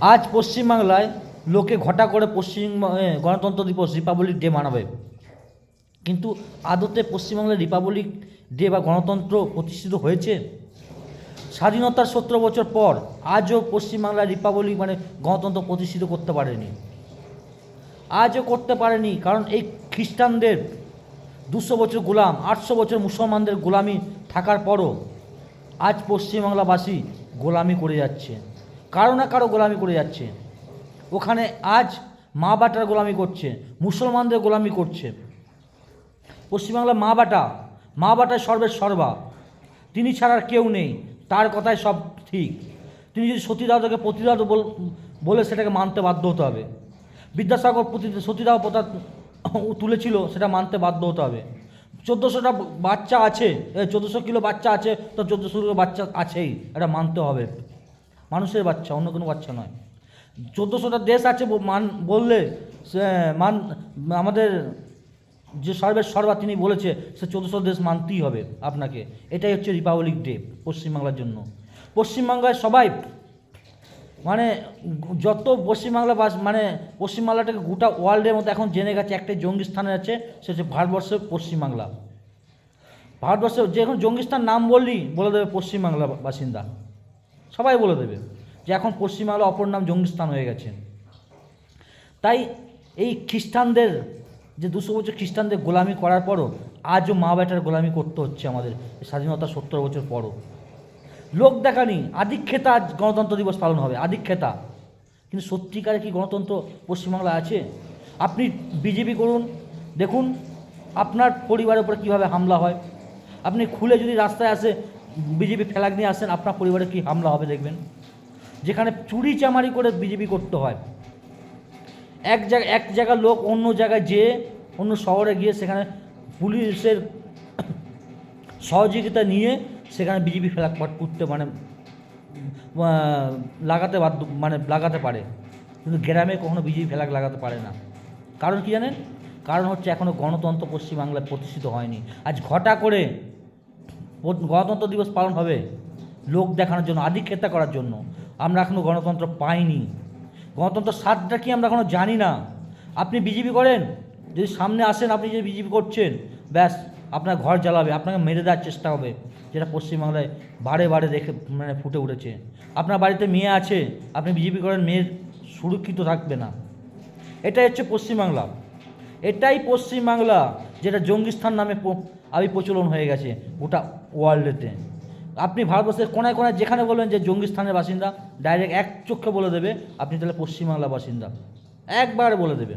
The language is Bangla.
আজ পশ্চিমবাংলায় লোকে ঘটা করে পশ্চিম গণতন্ত্র দিবস রিপাবলিক ডে মানাবে। কিন্তু আদতে পশ্চিমবাংলায় রিপাবলিক ডে বা গণতন্ত্র প্রতিষ্ঠিত হয়েছে। স্বাধীনতার সতেরো বছর পর আজও পশ্চিমবাংলায় রিপাবলিক মানে গণতন্ত্র প্রতিষ্ঠিত করতে পারেনি। আজও করতে পারেনি, কারণ এই খ্রিস্টানদের দুশো বছর গোলাম, আটশো বছর মুসলমানদের গোলামি থাকার পরও আজ পশ্চিমবাংলাবাসী গোলামি করে যাচ্ছে। কারও না কারও গোলামি করে যাচ্ছে। ওখানে আজ মা বাটার গোলামি করছে, মুসলমানদের গোলামি করছে। পশ্চিমবাংলা মা বাটা, মা বাটায় সর্বের সর্বা। তিনি ছাড়ার কেউ নেই, তার কথাই সব ঠিক। তিনি যদি সতীদাহকে প্রতিদাহ বলে সেটাকে মানতে বাধ্য হতে হবে। বিদ্যাসাগর প্রতি সতীদাহ প্রথা তুলেছিল, সেটা মানতে বাধ্য হতে হবে। চোদ্দোশোটা বাচ্চা আছে চোদ্দোশো কিলো বাচ্চা আছে, তো চোদ্দোশো কিলো বাচ্চা আছেই, এটা মানতে হবে। মানুষের বাচ্চা, অন্য কোনো বাচ্চা নয়। চোদ্দোশোটা দেশ আছে মান বললে সে, মান আমাদের যে সর্বের সর্বা তিনি বলেছে, সে চোদ্দশো দেশ মানতেই হবে আপনাকে। এটাই হচ্ছে রিপাবলিক ডে পশ্চিমবাংলার জন্য। পশ্চিমবাংলায় সবাই মানে যত পশ্চিমবাংলা বাস মানে পশ্চিমবাংলাটাকে গোটা ওয়ার্ল্ডের মধ্যে এখন জেনে গেছে একটাই জঙ্গি স্থানে আছে, সে হচ্ছে ভারতবর্ষের পশ্চিমবাংলা। ভারতবর্ষের যে এখন জঙ্গিস্তান নাম বললেই বলে দেবে পশ্চিমবাংলা বাসিন্দা। সবাই বলে দেবে যে এখন পশ্চিমবাংলা অপর নাম জঙ্গিস্তান হয়ে গেছে। তাই এই খ্রিস্টানদের, যে দুশো বছর খ্রিস্টানদের গোলামি করার পরও আজও মা বেটার গোলামি করতে হচ্ছে আমাদের স্বাধীনতা সত্তর বছর পরও। লোক দেখানি আদিক্ষেতা আজ গণতন্ত্র দিবস পালন হবে, আদিক্ষেতা। কিন্তু সত্যিকারে কি গণতন্ত্র পশ্চিমবাংলায় আছে? আপনি বিজেপি করুন, দেখুন আপনার পরিবারের উপরে কীভাবে হামলা হয়। আপনি খুলে যদি রাস্তায় আসে বিজেপি ফ্ল্যাগ নিয়ে আসেন, আপনার পরিবারে কী হামলা হবে দেখবেন? যেখানে চুরি চামারি করে বিজেপি করতে হয়। এক জায়গা এক জায়গার লোক অন্য জায়গায় যেয়ে অন্য শহরে গিয়ে সেখানে পুলিশের সহযোগিতা নিয়ে সেখানে বিজেপি ফ্ল্যাগ করতে মানে লাগাতে বাধ্য মানে লাগাতে পারে। কিন্তু গ্রামে কখনো বিজেপি ফ্ল্যাগ লাগাতে পারে না। কারণ কি জানেন? কারণ হচ্ছে এখনও গণতন্ত্র পশ্চিমবাংলায় প্রতিষ্ঠিত হয়নি। আজ ঘটা করে গণতন্ত্র দিবস পালন হবে লোক দেখানোর জন্য আধিক্ষেতা করার জন্য। আমরা এখনও গণতন্ত্র পাইনি। গণতন্ত্র স্বাদটা কি আমরা এখনও জানি না। আপনি বিজেপি করেন, যদি সামনে আসেন আপনি যদি বিজেপি করছেন, ব্যাস, আপনার ঘর জ্বালাবে, আপনাকে মেরে দেওয়ার চেষ্টা হবে, যেটা পশ্চিমবাংলায় বারে বারে দেখে মানে ফুটে উঠেছে। আপনার বাড়িতে মেয়ে আছে, আপনি বিজেপি করেন, মেয়ের সুরক্ষিত থাকবে না। এটাই হচ্ছে পশ্চিমবাংলা। এটাই পশ্চিমবাংলা। যেটা জঙ্গিস্থান নামে আবি প্রচলন হয়ে গেছে গোটা ওয়ার্ল্ডেতে। আপনি ভারতবর্ষের কোনায় কোনায় যেখানে বলবেন যে জঙ্গিস্থানের বাসিন্দা ডাইরেক্ট এক চোখে বলে দেবে, আপনি তাহলে পশ্চিমবাংলার বাসিন্দা। একবার বলে দেবে।